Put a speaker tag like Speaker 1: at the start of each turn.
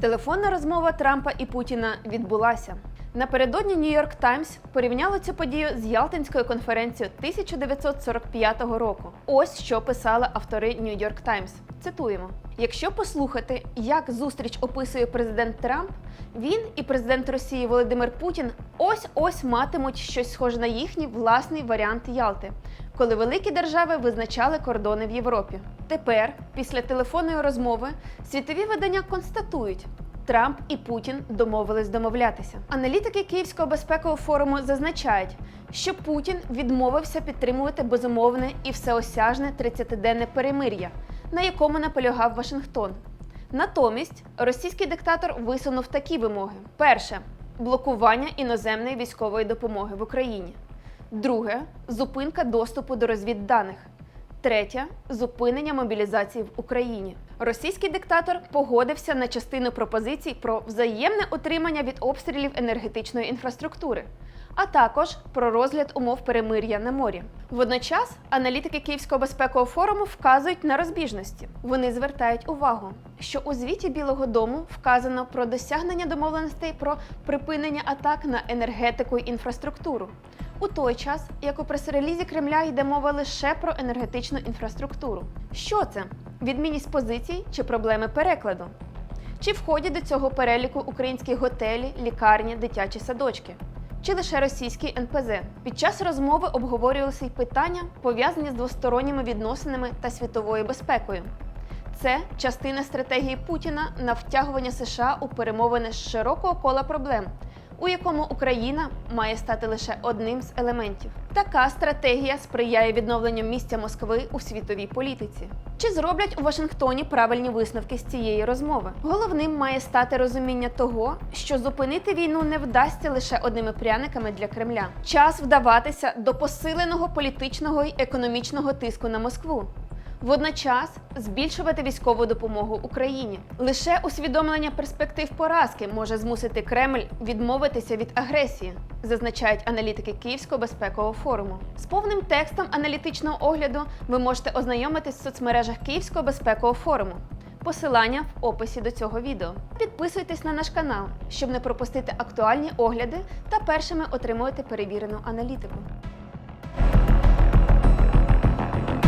Speaker 1: Телефонна розмова Трампа і Путіна відбулася. Напередодні Нью-Йорк Таймс порівняло цю подію з Ялтинською конференцією 1945 року. Ось що писали автори Нью-Йорк Таймс. Цитуємо: якщо послухати, як зустріч описує президент Трамп, він і президент Росії Володимир Путін ось ось матимуть щось схоже на їхній власний варіант Ялти, коли великі держави визначали кордони в Європі. Тепер, після телефонної розмови, світові видання констатують. Трамп і Путін домовились домовлятися. Аналітики Київського безпекового форуму зазначають, що Путін відмовився підтримувати безумовне і всеосяжне 30-денне перемир'я, на якому наполягав Вашингтон. Натомість російський диктатор висунув такі вимоги: перше блокування іноземної військової допомоги в Україні. Друге зупинка доступу до розвідданих. Третє зупинення мобілізації в Україні. Російський диктатор погодився на частину пропозицій про взаємне утримання від обстрілів енергетичної інфраструктури, а також про розгляд умов перемир'я на морі. Водночас аналітики Київського безпекового форуму вказують на розбіжності. Вони звертають увагу, що у звіті Білого Дому вказано про досягнення домовленостей про припинення атак на енергетику і інфраструктуру. У той час, як у прес-релізі Кремля йде мова лише про енергетичну інфраструктуру. Що це? Відмінність позицій чи проблеми перекладу? Чи входять до цього переліку українські готелі, лікарні, дитячі садочки? Чи лише російський НПЗ? Під час розмови обговорювалися й питання, пов'язані з двосторонніми відносинами та світовою безпекою. Це частина стратегії Путіна на втягування США у перемовини з широкого кола проблем, у якому Україна має стати лише одним з елементів. Така стратегія сприяє відновленню місця Москви у світовій політиці. Чи зроблять у Вашингтоні правильні висновки з цієї розмови? Головним має стати розуміння того, що зупинити війну не вдасться лише одними пряниками для Кремля. Час вдаватися до посиленого політичного і економічного тиску на Москву. Водночас збільшувати військову допомогу Україні. Лише усвідомлення перспектив поразки може змусити Кремль відмовитися від агресії, зазначають аналітики Київського безпекового форуму. З повним текстом аналітичного огляду ви можете ознайомитись в соцмережах Київського безпекового форуму. Посилання в описі до цього відео. Підписуйтесь на наш канал, щоб не пропустити актуальні огляди та першими отримувати перевірену аналітику.